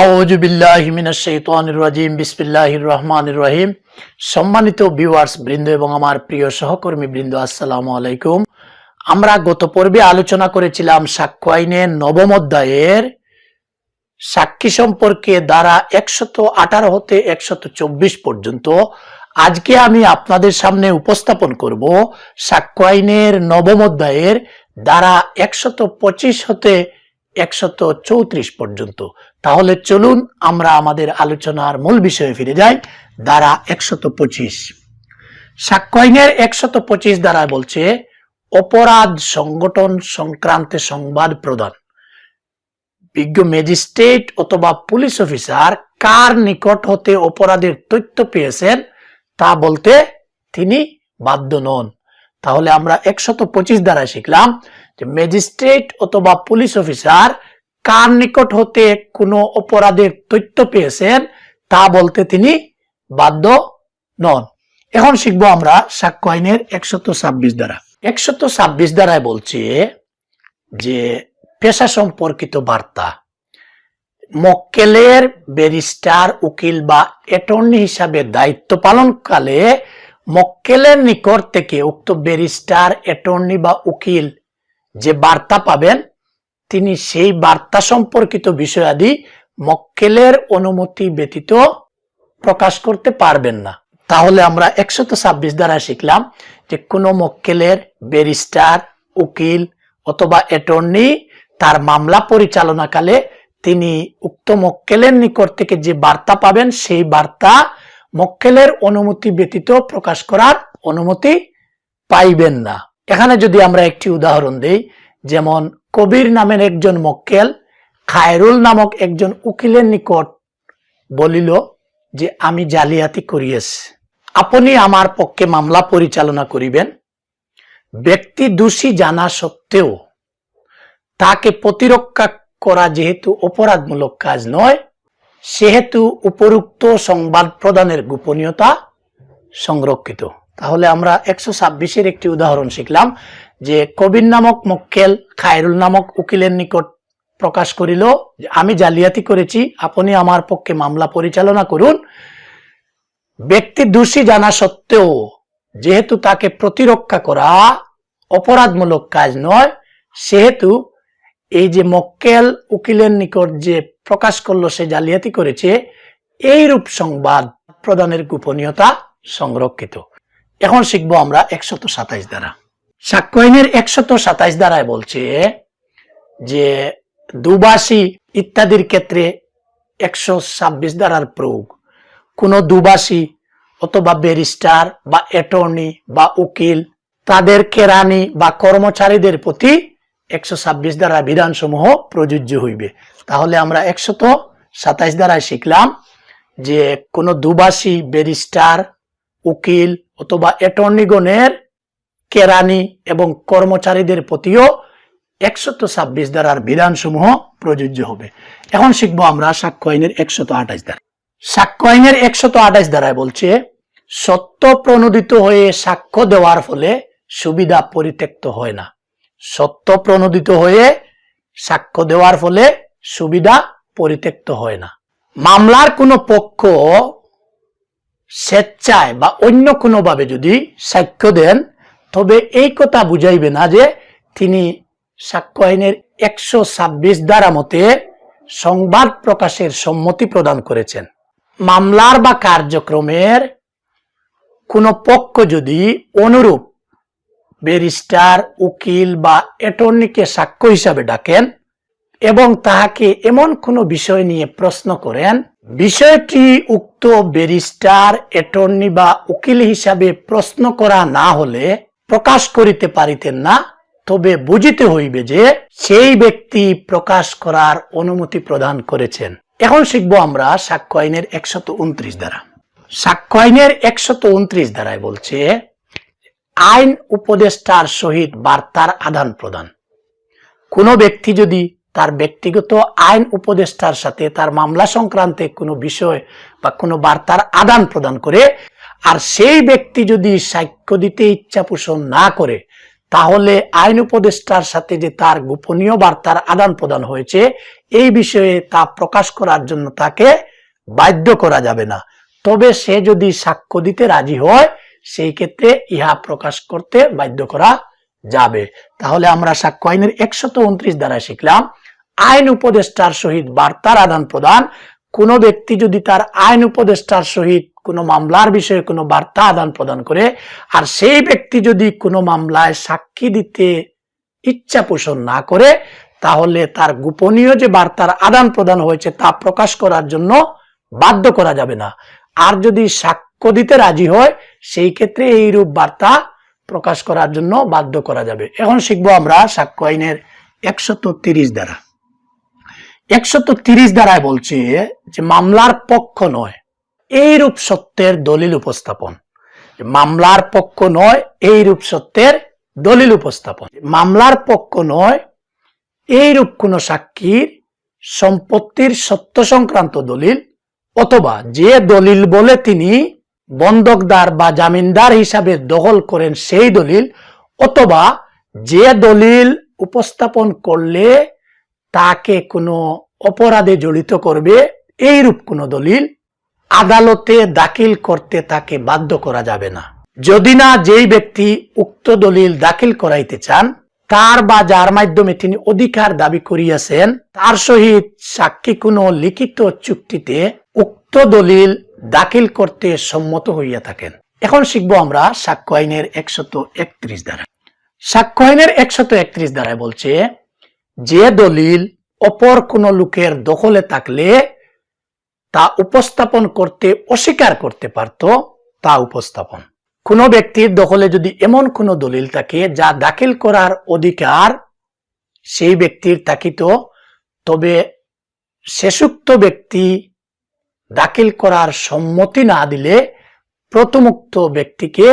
আউযু বিল্লাহি মিনাশ শাইতানির রাজিম বিসমিল্লাহির রহমানির রহিম সম্মানিত ভিউয়ার্স বৃন্দ এবং আমার প্রিয় সহকর্মী বৃন্দ, আসসালামু আলাইকুম। আমরা গত পর্বে আলোচনা করেছিলাম সাক্ষ্য আইনের নবম অধ্যায়ের সাক্ষী সম্পর্কে দ্বারা একশত আঠারো হতে একশত চব্বিশ পর্যন্ত। আজকে আমি আপনাদের সামনে উপস্থাপন করব সাক্ষ্য আইনের নবম অধ্যায়ের দ্বারা একশত পঁচিশ হতে একশত চৌত্রিশ পর্যন্ত। তাহলে চলুন আমরা আমাদের আলোচনার মূল বিষয়ে ফিরে যাই দ্বারা একশত পঁচিশ। সাক্ষ্য একশত পঁচিশ দ্বারা বলছে, অপরাধ সংগঠন সংক্রান্তে সংবাদ প্রদান। বিজ্ঞ ম্যাজিস্ট্রেট অথবা পুলিশ অফিসার কার নিকট হতে অপরাধের তথ্য পেয়েছেন তা বলতে তিনি বাধ্য নন। তাহলে আমরা একশত পঁচিশ দ্বারা শিখলাম যে ম্যাজিস্ট্রেট অথবা পুলিশ অফিসার কার নিকট হতে কোনো অপরাধের তথ্য পেয়েছেন, তা বলতে তিনি বাধ্য নন। এখন শিখব আমরা সাক্ষ্য আইনের একশত ছাব্বিশ দ্বারা একশত ছাব্বিশ দ্বারায় বলছে যে, পেশা সম্পর্কিত বার্তা, মক্কেলের ব্যারিস্টার, উকিল বা অ্যাটর্নি হিসাবে দায়িত্ব পালনকালে মক্কেলের নিকট থেকে উক্ত ব্যারিস্টার, অ্যাটর্নি বা উকিল যে বার্তা পাবেন তিনি সেই বার্তা সম্পর্কিত বিষয়াদি মক্কেলের অনুমতি ব্যতীত প্রকাশ করতে পারবেন না। তাহলে আমরা একশত ছাব্বিশ দ্বারা শিখলাম যে কোনো মক্কেলের ব্যারিস্টার, উকিল অথবা অ্যাটর্নি তার মামলা পরিচালনাকালে তিনি উক্ত মক্কেলের নিকট থেকে যে বার্তা পাবেন সেই বার্তা মক্কেলের অনুমতি ব্যতীত প্রকাশ করার অনুমতি পাইবেন না। এখানে যদি আমরা একটি উদাহরণ দেই, যেমন কবির নামের একজন মক্কেল, খায়রুল নামক একজন উকিলের নিকট বলিল যে, আমি জালিয়াতি করিয়েছি। আপনি আমার পক্ষে মামলা পরিচালনা করিবেন। ব্যক্তি দোষী জানা সত্ত্বেও তাকে প্রতিরক্ষা করা যেহেতু অপরাধমূলক কাজ নয়, সেহেতু উপরুক্ত সংবাদ প্রদানের গোপনীয়তা সংরক্ষিত। তাহলে আমরা একশো ছাব্বিশের একটি উদাহরণ শিখলাম। যে কবির নামক মক্কেল খায়রুল নামক উকিলের নিকট প্রকাশ করিল আমি জালিয়াতি করেছি, আপনি আমার পক্ষে মামলা পরিচালনা করুন। ব্যক্তি দোষী জানা সত্ত্বেও যেহেতু তাকে প্রতিরক্ষা করা অপরাধমূলক কাজ নয়, সেহেতু এই যে মক্কেল উকিলের নিকট যে প্রকাশ করল, সে জালিয়াতি করেছে, এইরূপ সংবাদ প্রদানের গোপনীয়তা সংরক্ষিত। এখন শিখব আমরা একশত সাতাইশ দ্বারা। সাক্ষ্য আইনের একশত সাতাইশ দ্বারায় বলছে যে দুবাসী ইত্যাদির ক্ষেত্রে একশো ছাব্বিশ দ্বারার প্রয়োগ। কোনো দুবাসী অথবা ব্যারিস্টার বা অ্যাটর্নি বা উকিল তাদের কেরানি বা কর্মচারীদের প্রতি একশো ছাব্বিশ দ্বারা বিধানসমূহ প্রযোজ্য হইবে। তাহলে আমরা একশত সাতাইশ দ্বারায় শিখলাম যে কোনো দুবাসী, ব্যারিস্টার, উকিল অথবা অ্যাটর্নিগণের কেরানি এবং কর্মচারীদের প্রতিও একশত ছাব্বিশ দ্বারার বিধানসমূহ প্রযোজ্য হবে। এখন শিখব আমরা সাক্ষ্য আইনের একশত আঠাশ দ্বারা সাক্ষ্য আইনের একশত আঠাশ দ্বারায় বলছে, সত্য প্রণোদিত হয়ে সাক্ষ্য দেওয়ার ফলে সুবিধা পরিত্যক্ত হয় না। সত্য প্রণোদিত হয়ে সাক্ষ্য দেওয়ার ফলে সুবিধা পরিত্যক্ত হয় না। মামলার কোনো পক্ষ স্বেচ্ছায় বা অন্য কোনোভাবে যদি সাক্ষ্য দেন তবে এই কথা বুঝাইবে না যে তিনি সাক্ষ্য আইনের একশো ছাব্বিশ দ্বারা মতে সংবাদ প্রকাশের সম্মতি প্রদান করেছেন। মামলার বা কার্যক্রমের কোন পক্ষ যদি অনুরূপ ব্যারিস্টার, উকিল বা অ্যাটর্নিকে সাক্ষ্য হিসাবে ডাকেন এবং তাহাকে এমন কোনো বিষয় নিয়ে প্রশ্ন করেন, বিষয়টি উক্ত ব্যারিস্টার, অ্যাটর্নি বা উকিল হিসাবে প্রশ্ন করা না হলে প্রকাশ করিতে পারিতেন না, তবে বুঝিতে হইবে যে সেই ব্যক্তি প্রকাশ করার অনুমতি প্রদান করেছেন। এখন শিখব আমরা সাক্ষ্য আইনের একশত উনত্রিশ দ্বারা সাক্ষ্য আইনের একশত উনত্রিশ দ্বারায় বলছে, আইন উপদেষ্টার সহিত বার্তার আদান প্রদান। কোনো ব্যক্তি যদি তার ব্যক্তিগত আইন উপদেষ্টার সাথে তার মামলা সংক্রান্তে কোনো বিষয় বা কোনো বার্তার আদান প্রদান করে আর সেই ব্যক্তি যদি সাক্ষ্য দিতে ইচ্ছা পোষণ না করে, তাহলে আইন উপদেষ্টার সাথে যে তার গোপনীয় বার্তার আদান প্রদান হয়েছে, এই বিষয়ে তা প্রকাশ করার জন্য তাকে বাধ্য করা যাবে না। তবে সে যদি সাক্ষ্য দিতে রাজি হয়, সেই ক্ষেত্রে ইহা প্রকাশ করতে বাধ্য করা যাবে। তাহলে আমরা সাক্ষ্য আইনের একশত উনত্রিশ দ্বারা শিখলাম, আইন উপদেষ্টার সহিত বার্তার আদান প্রদান কোনো ব্যক্তি যদি তার আইন উপদেষ্টার সহিত কোনো মামলার বিষয়ে কোনো বার্তা আদান প্রদান করে, আর সেই ব্যক্তি যদি কোনো মামলায় সাক্ষী দিতে ইচ্ছা পোষণ না করে, তাহলে তার গোপনীয় যে বার্তার আদান প্রদান হয়েছে তা প্রকাশ করার জন্য বাধ্য করা যাবে না। আর যদি সাক্ষ্য দিতে রাজি হয়, সেই ক্ষেত্রে এইরূপ বার্তা প্রকাশ করার জন্য বাধ্য করা যাবে। এখন শিখব আমরা সাক্ষ্য আইনের একশত তিরিশ দ্বারা একশত তিরিশ দ্বারায় বলছে যে মামলার পক্ষ নয়, এইরূপ সত্যের দলিল উপস্থাপন। মামলার পক্ষ নয়, এইরূপ সত্যের দলিল উপস্থাপন। মামলার পক্ষ নয়, এইরূপ কোন সাক্ষীর সম্পত্তির সত্য সংক্রান্ত দলিল, অথবা যে দলিল বলে তিনি বন্ধকদার বা জামিনদার হিসাবে দখল করেন সেই দলিল, অথবা যে দলিল উপস্থাপন করলে তাকে কোনো অপরাধে জড়িত করবে, এইরূপ কোনো দলিল আদালতে দাখিল করতে তাকে বাধ্য করা যাবে না। যদি না যেই ব্যক্তি উক্ত দলিল দাখিল করাইতে চান, তার বা যার মাধ্যমে তিনি অধিকার দাবি করিয়াছেন, তার সহিত সাক্ষী কোনো লিখিত চুক্তিতে উক্ত দলিল দাখিল করতে সম্মত হইয়া থাকেন। এখন শিখব আমরা সাক্ষ্য আইনের একশত একত্রিশ দ্বারা সাক্ষ্য আইনের একশত একত্রিশ দ্বারায় বলছে যে দলিল অপর কোন লোকের দখলে থাকলে তা উপস্থাপন করতে অস্বীকার করতে পারত, তা উপস্থাপন। কোনো ব্যক্তির দখলে যদি এমন কোনো দলিল থাকে যা দাখিল করার অধিকার, সেই ব্যক্তির থাকিত, তবে শেষুক্ত ব্যক্তি দাখিল করার সম্মতি না দিলে প্রথমুক্ত ব্যক্তিকে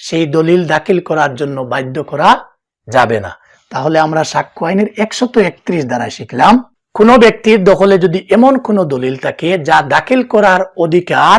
সেই দলিল দাখিল করার জন্য বাধ্য করা যাবে না। তাহলে আমরা সাক্ষ্য আইনের একশত একত্রিশ দ্বারা শিখলাম, কোনো ব্যক্তির দখলে যদি এমন কোনো দলিল থাকে যা দাখিল করার অধিকার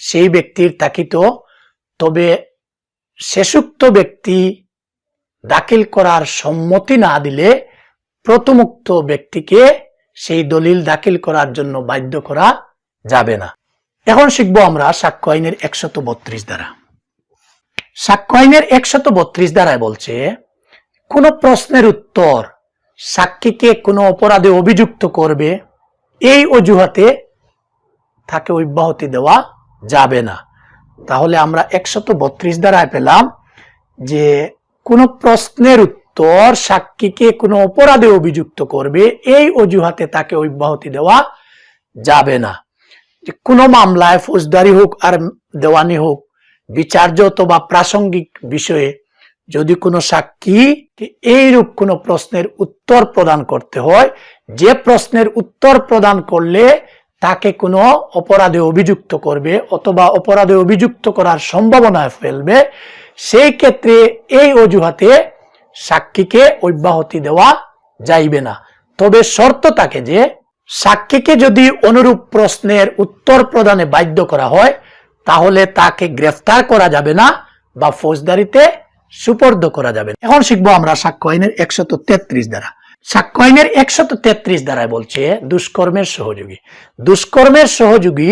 সেই ব্যক্তির থাকিত তবে শেষুক্ত ব্যক্তি দাখিল করার সম্মতি না দিলে প্রথমুক্ত ব্যক্তিকে সেই দলিল দাখিল করার জন্য বাধ্য করা যাবে না। এখন শিখব আমরা সাক্ষ্য আইনের একশত বত্রিশ দ্বারা। সাক্ষ্য আইনের একশত বত্রিশ দ্বারায় বলছে কোন প্রশ্নের উত্তর সাক্ষীকে কোনো অপরাধে অভিযুক্ত করবে, এই অজুহাতে তাকে অব্যাহতি দেওয়া যাবে না। তাহলে আমরা একশত বত্রিশ দ্বারায় পেলাম যে কোনো প্রশ্নের উত্তর সাক্ষীকে কোনো অপরাধে অভিযুক্ত করবে, এই অজুহাতে তাকে অব্যাহতি দেওয়া যাবে না। কোনো মামলায় ফৌজদারি হোক আর দেওয়ানি হোক, বিচার্য অথবা প্রাসঙ্গিক বিষয়ে যদি কোনো সাক্ষী এইরূপ কোনো প্রশ্নের উত্তর প্রদান করতে হয়, যে প্রশ্নের উত্তর প্রদান করলে তাকে কোনো অপরাধে অভিযুক্ত করবে অথবা অপরাধে অভিযুক্ত করার সম্ভাবনায় ফেলবে, সেই ক্ষেত্রে এই অজুহাতে সাক্ষীকে অব্যাহতি দেওয়া যাইবে না। তবে শর্ত থাকে যে, সাক্ষীকে যদি অনুরূপ প্রশ্নের উত্তর প্রদানে বাধ্য করা হয়, তাহলে তাকে গ্রেফতার করা যাবে না বা ফৌজদারিতে সুপর্দ করা যাবে এখন শিখব আমরা সাক্ষ্য আইনের একশত তেত্রিশ দ্বারা সাক্ষ্য আইনের একশত তেত্রিশ দ্বারায় বলছে, দুষ্কর্মের সহযোগী। দুষ্কর্মের সহযোগী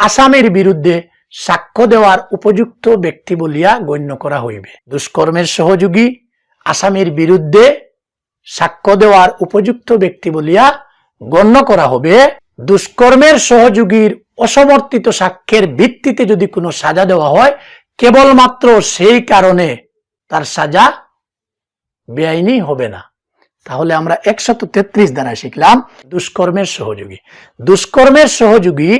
আসামির বিরুদ্ধে সাক্ষ্য দেওয়ার উপযুক্ত ব্যক্তি বলিয়া গণ্য করা হইবে। দুষ্কর্মের সহযোগী আসামির বিরুদ্ধে সাক্ষ্য দেওয়ার উপযুক্ত ব্যক্তি বলিয়া গণ্য করা হবে। দুষ্কর্মের সহযোগীর অসমর্থিত সাক্ষ্যের ভিত্তিতে যদি কোনো সাজা দেওয়া হয়, কেবলমাত্র সেই কারণে তার সাজা বেআইনি হবে না। তাহলে আমরা একশত তেত্রিশ দ্বারা শিখলাম দুষ্কর্মের সহযোগী। দুষ্কর্মের সহযোগী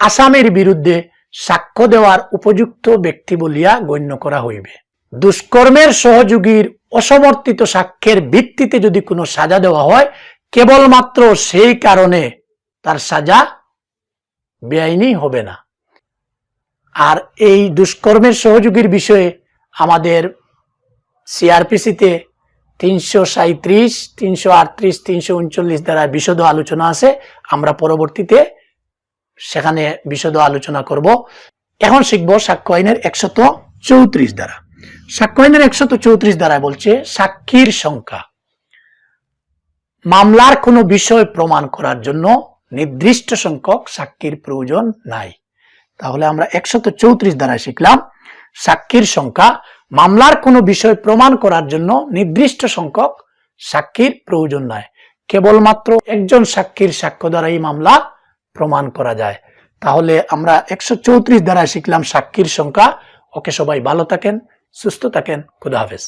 আসামের বিরুদ্ধে সাক্ষ্য দেওয়ার উপযুক্ত ব্যক্তি বলিয়া গণ্য করা হইবে। দুষ্কর্মের সহযোগীর অসমর্থিত সাক্ষ্যের ভিত্তিতে যদি কোনো সাজা দেওয়া হয়, কেবলমাত্র সেই কারণে তার সাজা বেআইনি হবে না। আর এই দুষ্কর্মের সহযোগীর বিষয়ে আমাদের সিআরপিসিতে তিনশো সাঁত্রিশ তিনশো আটত্রিশ, তিনশো উনচল্লিশ দ্বারা বিশদ আলোচনা আছে। আমরা পরবর্তীতে সেখানে বিশদ আলোচনা করব। এখন শিখব সাক্ষ্য আইনের একশত চৌত্রিশ দ্বারা। সাক্ষ্য আইনের একশত চৌত্রিশ দ্বারায় বলছে, সাক্ষীর সংখ্যা। মামলার কোনো বিষয় প্রমাণ করার জন্য নির্দিষ্ট সংখ্যক সাক্ষীর প্রয়োজন নাই। তাহলে আমরা একশত চৌত্রিশ দ্বারা শিখলাম, সাক্ষীর সংখ্যা মামলার কোনো বিষয় প্রমাণ করার জন্য নির্দিষ্ট সংখ্যক সাক্ষীর প্রয়োজন নয় কেবলমাত্র একজন সাক্ষীর সাক্ষ্য দ্বারা এই মামলা প্রমাণ করা যায়। তাহলে আমরা একশো চৌত্রিশ দ্বারা শিখলাম সাক্ষীর সংখ্যা। ওকে সবাই ভালো থাকেন, সুস্থ থাকেন। খুদা হাফেজ।